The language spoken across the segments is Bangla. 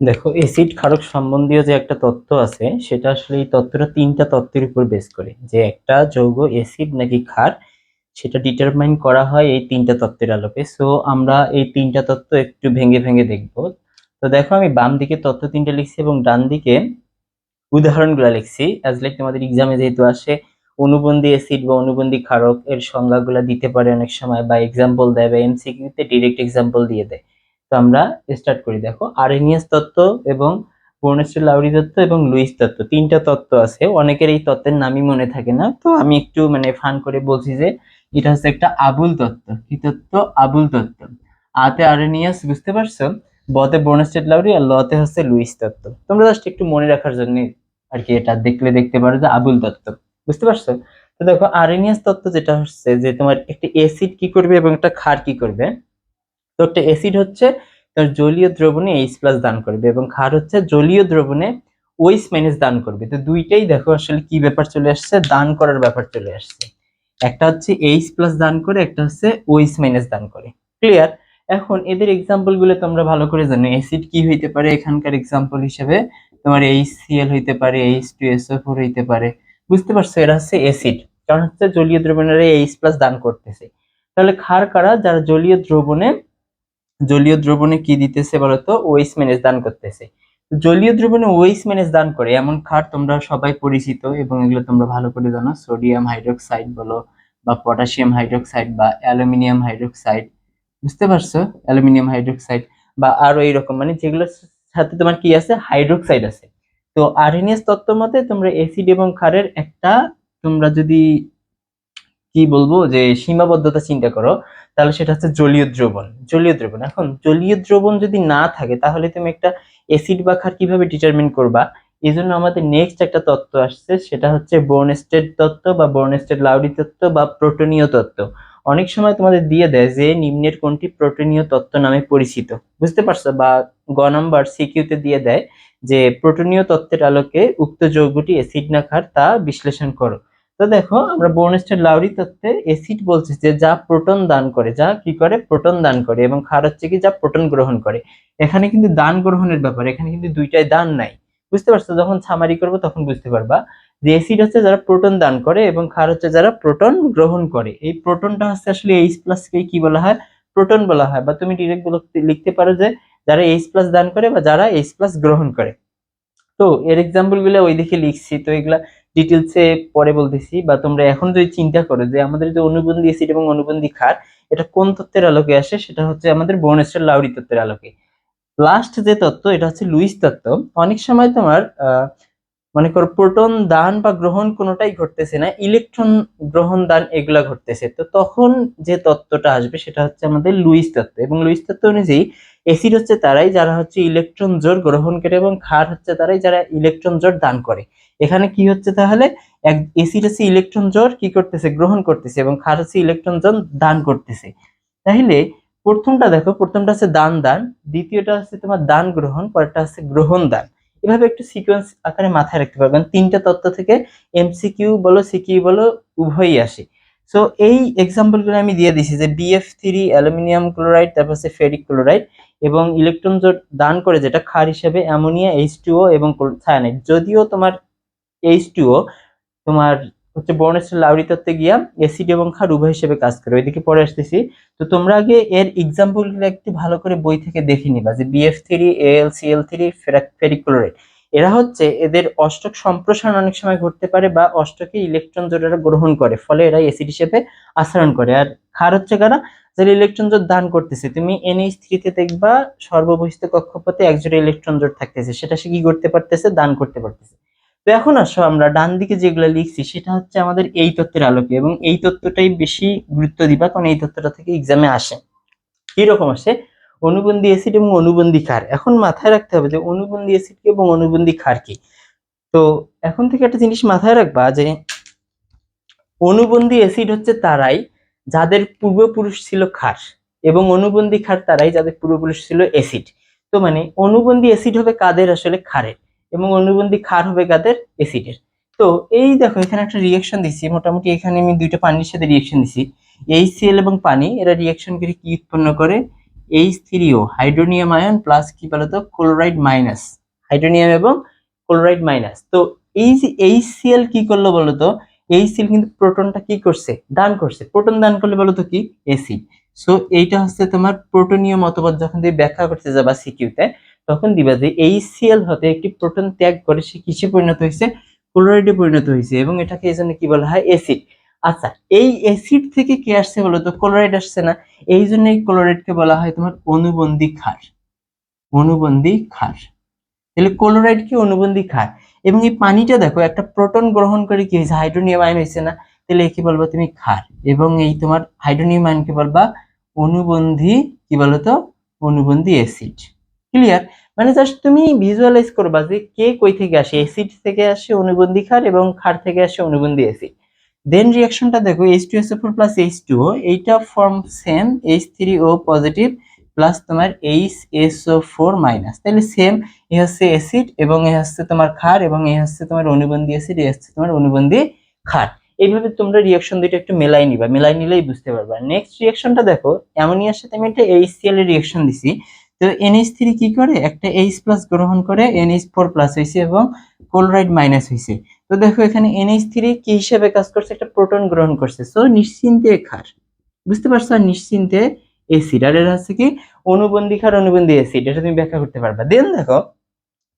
দেখো এসিড ক্ষারক সম্বন্ধীয় যে একটা তত্ত্ব আছে, সেটা আসলে এই তত্ত্বটা তিনটা তত্ত্বের উপর বেস করে। যে একটা যৌগ এসিড নাকি ক্ষার, সেটা ডিটারমাইন করা হয় এই তিনটা তত্ত্বের আলোকে। সো আমরা এই তিনটা তত্ত্ব একটু ভেঙে ভেঙে দেখব। তো দেখো, আমি বাম দিকে তত্ত্ব তিনটা লিখছি এবং ডান দিকে উদাহরণগুলো লিখছি। অ্যাজ লাইক তোমাদের এক্সামে যেহেতু আসে, অনুবন্ধী অ্যাসিড বা অনুবন্ধী ক্ষারক এর সংজ্ঞাগুলো দিতে পারে অনেক সময় বা এক্সাম্পল দেয় বা এমসিকিউতে ডিরেক্ট এক্সাম্পল দিয়ে দেয়। তো আমরা স্টার্ট করি। দেখো আরেনিয়াস তত্ত্ব এবং বর্ণেশ্বর লাউরি তত্ত্ব এবং লুইস তত্ত্ব, তিনটা তত্ত্ব আছে। অনেকের এই তত্ত্বের নামই মনে থাকে না। তো আমি একটু মানে ফান করে বলছি যে, এটা হচ্ছে একটা আবুল তত্ত্ব। কি তত্ত্ব? আবুল তত্ত্ব। আতে আরেনিয়াস বুঝতে পারছ? বতে বর্ণেশ্বর লাউরি আর লতে হচ্ছে লুইস তত্ত্ব। তোমরা জাস্ট একটু মনে রাখার জন্য আর কি এটা দেখলে দেখতে পারো যে আবুল তত্ত্ব। বুঝতে পারছ? তো দেখো আরেনিয়াস তত্ত্ব যেটা হচ্ছে যে তোমার একটা অ্যাসিড কি করবে এবং একটা ক্ষার কি করবে? তো একটা অ্যাসিড হচ্ছে তার জলীয় দ্রবণে এইচ প্লাস দান করবে এবং ক্ষার হচ্ছে জলীয় দ্রবণে ওইস মাইনাস দান করবে। তো দুইটাই দেখো আসলে কি ব্যাপার চলে আসছে, দান করার ব্যাপার চলে আসছে। একটা হচ্ছে এইচ প্লাস দান করে, একটা হচ্ছে ওইস মাইনাস দান করে। ক্লিয়ার এখন এদের এক্সাম্পলগুলো তোমরা ভালো করে জানো। অ্যাসিড কি হইতে পারে? এখানকার এক্সাম্পল হিসেবে তোমার এইচ সিএল হইতে পারে এইচ টু এসও ফোর হইতে পারে। বুঝতে পারছ? এরা হচ্ছে অ্যাসিড কারণ হচ্ছে জলীয় দ্রবণের এইচ প্লাস দান করতেছে। তাহলে ক্ষার কারা? যারা জলীয় দ্রবণে জলীয় দ্রবণে কি দিতেছে বলতো? ওইস ম্যানেজ দান করতেছে। জলীয় দ্রবণে ওইস ম্যানেজ দান করে এমন ক্ষার তোমরা সবাই পরিচিত এবং এগুলো তোমরা ভালো করে জানো। সোডিয়াম হাইড্রোক্সাইড বলো বা পটাশিয়াম হাইড্রোক্সাইড বা অ্যালুমিনিয়াম হাইড্রোক্সাইড বুঝতে পারছ? অ্যালুমিনিয়াম হাইড্রোক্সাইড বা আরও এইরকম মানে যেগুলোর সাথে তোমার কি আছে? হাইড্রোক্সাইড আছে। তো আরএনএস তত্ত্ব মতে তোমরা অ্যাসিড এবং ক্ষারের একটা তোমরা যদি কি বলব? যে সীমাবদ্ধতা চিন্তা করো, তাহলে সেটা হচ্ছে জলীয় দ্রবণ। জলীয় দ্রবণ, এখন জলীয় দ্রবণ যদি না থাকে, তাহলে তুমি একটা অ্যাসিড বা ক্ষার কীভাবে ডিটারমিন করবা? এই জন্য আমাদের নেক্সট একটা তত্ত্ব আসছে, সেটা হচ্ছে বোর্নস্টেড তত্ত্ব বা বোর্নস্টেড লাউডি তত্ত্ব বা প্রোটনীয় তত্ত্ব। অনেক সময় তোমাদের দিয়ে দেয় যে নিম্নের কোনটি প্রোটনীয় তত্ত্ব নামে পরিচিত। বুঝতে পারছ? বা গ নাম্বার সিকিউতে দিয়ে দেয় যে প্রোটনীয় তত্ত্বের আলোকে উক্ত যৌগটি অ্যাসিড না ক্ষার তা বিশ্লেষণ করো। তো দেখো, আমরা বোর্নস্টেড লাউরি তত্ত্বে অ্যাসিড বলছে যে যা প্রোটন দান করে, যা কি করে? প্রোটন দান করে এবং ক্ষার হচ্ছে কি? যা প্রোটন গ্রহণ করে। এখানে কিন্তু দান গ্রহণের ব্যাপার, এখানে কিন্তু দুইটাই দান নাই। বুঝতে পারছ? যখন ছামারি করব তখন বুঝতে পারবা যে অ্যাসিড হচ্ছে যারা প্রোটন দান করে এবং ক্ষার হচ্ছে যারা প্রোটন গ্রহণ করে। এই প্রোটনটা হচ্ছে আসলে এইচ প্লাস কে কি বলা হয়? প্রোটন বলা হয়। বা তুমি ডিরেক্ট লিখতে পারো যে যারা এইচ প্লাস দান করে বা যারা এইচ প্লাস গ্রহণ করে। তো এর এক্সাম্পলগুলো ওই দিকে লিখছি। তো এগুলা ডিটেলসে পরে বলতেছি, বা তোমরা এখন যদি চিন্তা করো যে আমাদের যে অনুবন্ধী অ্যাসিড এবং অনুবন্ধী ক্ষার, এটা কোন তত্ত্বের আলোকে আসে? সেটা হচ্ছে আমাদের বর্ণেশ্বর লাউরি তত্ত্বের আলোকে। লাস্ট যে তত্ত্ব, এটা হচ্ছে লুইস তত্ত্ব। অনেক সময় তোমার, আহ মনে করো প্রোটন দান বা গ্রহণ কোনোটাই ঘটতেছে না, ইলেকট্রন গ্রহণ দান এগুলা ঘটতেছে। তো তখন যে তত্ত্বটা আসবে সেটা হচ্ছে আমাদের লুইস তত্ত্ব এবং লুইস তত্ত্ব অনুযায়ী অ্যাসিড হচ্ছে তারাই যারা হচ্ছে ইলেকট্রন জোর গ্রহণ করে এবং ক্ষার হচ্ছে তারাই যারা ইলেকট্রন জোর দান করে। এখানে কি হচ্ছে তাহলে? এক অ্যাসিড হচ্ছে ইলেকট্রন জোর কি করতেছে? গ্রহণ করতেছে এবং ক্ষার হচ্ছে ইলেকট্রন জোর দান করতেছে। তাহলে প্রথমটা দেখো, প্রথমটা হচ্ছে দান দান, দ্বিতীয়টা হচ্ছে তোমার দান গ্রহণ, পরেরটা হচ্ছে গ্রহণ দান। এভাবে একটু সিকোয়েন্স আকারে মাথায় রাখতে পারবেন। তিনটা তত্ত্ব থেকে এমসিকিউ বলো সিকিউ বলো, উভয়ই আসে। সো এই এক্সাম্পলগুলো আমি দিয়ে দিছি যে বিএফ থ্রি অ্যালুমিনিয়াম ক্লোরাইড তারপর হচ্ছে ফেরিক ক্লোরাইড এবং ইলেকট্রন জোট দান করে যেটা ক্ষার হিসেবে অ্যামোনিয়া এইচ টুও এবং সায়ানাইড যদিও তোমার এইচ তোমার হচ্ছে বর্ণেশ্বর লাউরি তত্ত্বে গিয়া অ্যাসিড এবং ক্ষার উভয় হিসেবে কাজ করে। ওইদিকে পরে আসতেছি। তো তোমরা আগে এর এক্সাম্পলগুলো একটু ভালো করে বই থেকে দেখে নিবা যে BF three L CL three ferric এরা হচ্ছে এদের অষ্টক সম্প্রসারণ অনেক সময় ঘটতে পারে বা অষ্টকে ইলেকট্রন জোড়ারা গ্রহণ করে, ফলে এরা অ্যাসিড হিসেবে আচরণ করে। আর ক্ষার হচ্ছে কারা? যারা ইলেকট্রন জোট দান করতেছে। তুমি এনএইচ থ্রিতে দেখবা সর্ববহিষ্ঠ কক্ষপথে একজোড়া ইলেকট্রন জোট থাকতেছে। সেটা সে কি করতে পারতেছে? দান করতে পারতেছে। তো এখন আসো, আমরা ডান দিকে যেগুলো লিখছি, সেটা হচ্ছে আমাদের এই তত্ত্বের আলোকে, এবং এই তত্ত্বটাই বেশি গুরুত্ব দিবা, কারণ এই তত্ত্বটা থেকে এক্সামে আসে। কীরকম আসে? অনুবন্ধী অ্যাসিড এবং অনুবন্ধী ক্ষার। এখন মাথায় রাখতে হবে যে অনুবন্ধী অ্যাসিড কি এবং অনুবন্ধী ক্ষার কি। তো এখন থেকে একটা জিনিস মাথায় রাখবা যে অনুবন্ধী অ্যাসিড হচ্ছে তারাই যাদের পূর্বপুরুষ ছিল ক্ষার, এবং অনুবন্ধী ক্ষার তারাই যাদের পূর্বপুরুষ ছিল অ্যাসিড তো মানে অনুবন্ধী অ্যাসিড হবে কাদের আসলে ক্ষারের? এবং অনুবন্ধী ক্ষার হবে কাদের? অ্যাসিডের। তো এই দেখো, এখানে একটা রিয়েকশন দিচ্ছি মোটামুটি এখানে আমি দুইটা পানির সাথে রিয়েকশন দিছি। দিচ্ছি এইচসিএল এবং পানি, এরা রিয়েকশন করে কি উৎপন্ন করে? H three O hydronium ion plus কি বলতো? ক্লোরাইড মাইনাস হাইড্রোনিয়াম এবং ক্লোরাইড মাইনাস তো এই যে এইচসিএল কি করল বলতো? এইচসিএল কিন্তু প্রোটনটা কি করছে? দান করছে। প্রোটন দান করলে বলতো কি? অ্যাসিড সো এইটা হচ্ছে তোমার প্রোটনীয় মতবাদ যখন তুমি ব্যাখ্যা করতে যাবা সিকিউতে তখন দিবা যে এইচসিএল হতে একটি প্রোটন ত্যাগ করে সে কিসে পরিণত হয়েছে? ক্লোরাইডে পরিণত হয়েছে এবং এটাকে এই জন্য কি বলা হয়? অ্যাসিড আচ্ছা এই অ্যাসিড থেকে কি আসছে বলতো ক্লোরাইড আসছে না। এই জন্য এই ক্লোরাইডকে বলা হয় তোমার অনুবন্ধী ক্ষার। অনুবন্ধী ক্ষার। তাহলে ক্লোরাইড কি অনুবন্ধী ক্ষার? এবং এই পানিটা দেখো, একটা প্রোটন গ্রহণ করে কি হয়েছে? হাইড্রোনিয়াম আয়ন হয়েছে না? তাহলে কি বলব তুমি ক্ষার। এবং এই তোমার হাইড্রোনিয়াম আয়নকে বলবা অনুবন্ধী কি বলতো অনুবন্ধী অ্যাসিড ক্লিয়ার মানে জাস্ট তুমি ভিজুয়ালাইজ করবা যে কে কই থেকে আসে অ্যাসিড থেকে আসে অনুবন্ধী ক্ষার এবং ক্ষার থেকে আসে অনুবন্ধী অ্যাসিড দেন রিয়াকশনটা দেখো H two S four plus H two O এইটা form same H three O positive plus তোমার H S O four minus তাহলে সেম এ হচ্ছে অ্যাসিড এবং এ হচ্ছে তোমার ক্ষার এবং এ হচ্ছে তোমার অনুবন্ধী অ্যাসিড এ হচ্ছে তোমার অনুবন্ধী ক্ষার। এইভাবে তোমরা রিয়াকশন দুইটা একটু মেলাই নিবা, মেলাই নিলেই বুঝতে পারবা। নেক্সট রিয়াকশনটা দেখো, অ্যামোনিয়ার সাথে আমি একটা এইচ এইচসিএল এর রিয়াকশন দিছি। তো এনএইচ থ্রি কি করে? একটা এইচ প্লাস গ্রহণ করে এনএইচ ফোর প্লাস হয়েছে এবং ক্লোরাইড মাইনাস হয়েছে তো দেখো এখানে এনএইচ থ্রি কি হিসেবে কাজ করছে? একটা প্রোটন গ্রহণ করছে। সো নিশ্চিন্তে ক্ষার। বুঝতে পারছ? আর নিশ্চিন্তে এসিড আর এটা হচ্ছে কি? অনুবন্ধী ক্ষার, অনুবন্ধী এসিড এটা তুমি ব্যাখ্যা করতে পারবা। দেন দেখো,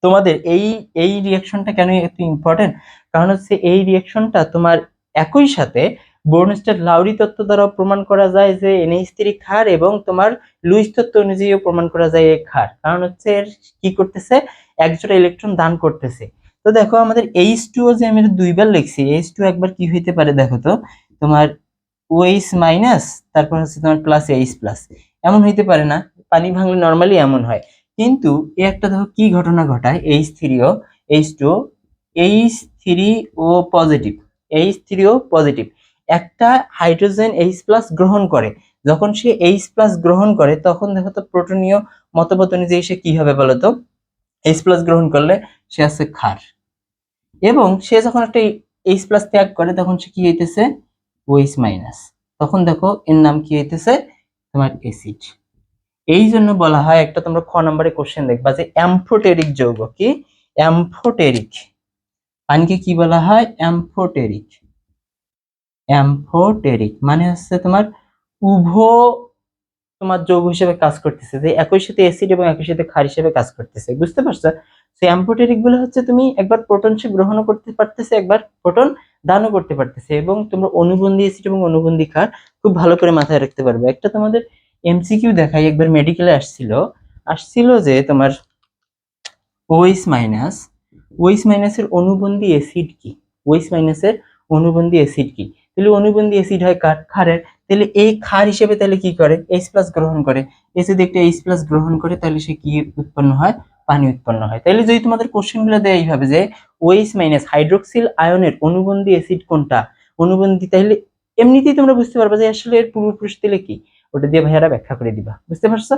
তোমাদের এই এই রিয়াকশনটা কেন এত ইম্পর্টেন্ট কারণ হচ্ছে এই রিয়াকশনটা তোমার একই সাথে বোর্নস্টার লাউরি তত্ত্ব দ্বারা প্রমাণ করা যায় যে এনএইচ থ্রি ক্ষার এবং তোমার লুইস তত্ত্ব অনুযায়ীও প্রমাণ করা যায় এই ক্ষার কারণ হচ্ছে এর কি করতেছে? একজোড়া ইলেকট্রন দান করতেছে। তো দেখো আমাদের এইচ টু যে আমি দুইবার লিখছি এইচ টু একবার কি হইতে পারে দেখো তো? তোমার ওএইচ মাইনাস তারপর হচ্ছে তোমার প্লাস এইচ প্লাস এমন হইতে পারে না, পানি ভাঙলে নর্মালি এমন হয়। কিন্তু এ একটা দেখো কি ঘটনা ঘটায় H three O H two H three O positive H three O positive একটা হাইড্রোজেন এইচ প্লাস গ্রহণ করে। যখন সে এইচ প্লাস গ্রহণ করে, তখন দেখো তো প্রোটনীয় মতবাদ অনুযায়ী সে কি হবে বলতো এইচ প্লাস গ্রহণ করলে সে আছে ক্ষার। এবং সে যখন একটা এইচ প্লাস ত্যাগ করে, তখন সে কি হইতেছে? ওএইচ মাইনাস তখন দেখো এর নাম কি হইতেছে? তোমার অ্যাসিড এই জন্য বলা হয়, একটা তোমরা খ নম্বরে কোশ্চেন দেখবা যে অ্যাম্ফোটেরিক যৌগ কি? অ্যাম্ফোটেরিক। পানিকে কি বলা হয়? অ্যাম্ফোটেরিক। অ্যাম্ফোটেরিক মানে হচ্ছে তোমার উভ তোমার যৌগ হিসেবে কাজ করতেছে, যে একই সাথে অ্যাসিড এবং একই সাথে ক্ষার হিসেবে কাজ করতেছে, বুঝতে পারছ? সেই অ্যাম্ফোটেরিকগুলো হচ্ছে তুমি একবার প্রোটন সে গ্রহণও করতে পারতেছে, একবার প্রোটন দানও করতে পারতেছে, এবং তোমরা অনুবন্ধী অ্যাসিড এবং অনুবন্ধী ক্ষার খুব ভালো করে মাথায় রাখতে পারবে। একটা তোমাদের এমসিকিউ দেখাই, একবার মেডিকেলে আসছিল আসছিল যে তোমার ওইস মাইনাস ওইস মাইনাসের অনুবন্ধী অ্যাসিড কি? ওইস মাইনাসের অনুবন্ধী অ্যাসিড কি? তাহলে অনুবন্ধী অ্যাসিড হয় কার ক্ষারের। তাহলে এই ক্ষার হিসেবে তাহলে কি করে? এইচ প্লাস গ্রহণ করে। যদি একটা এইচ প্লাস গ্রহণ করে, তাহলে সে কি উৎপন্ন হয়? পানি উৎপন্ন হয়। তাহলে যদি তোমাদের কোশ্চেনগুলো দেয় এইভাবে যে ওইস মাইনাস হাইড্রোক্সিল আয়নের অনুবন্ধী অ্যাসিড কোনটা? অনুবন্ধী তাহলে এমনিতেই তোমরা বুঝতে পারবে যে আসলে এর পূর্বপুরুষ তাহলে কি? ওটা দিয়ে ভাইয়ারা ব্যাখ্যা করে দিবা। বুঝতে পারছ?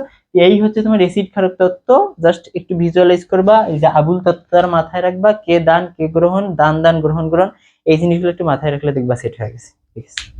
এই হচ্ছে তোমার অ্যাসিড ক্ষারক তত্ত্ব। জাস্ট একটু ভিজুয়ালাইজ করবা। এই যে আবুল তত্ত্বটার মাথায় রাখবা। কে দান, কে গ্রহণ? দান দান, গ্রহণ গ্রহণ। এই জিনিসগুলো একটু মাথায় রাখলে দেখবা সেট হয়ে গেছে। ঠিক আছে?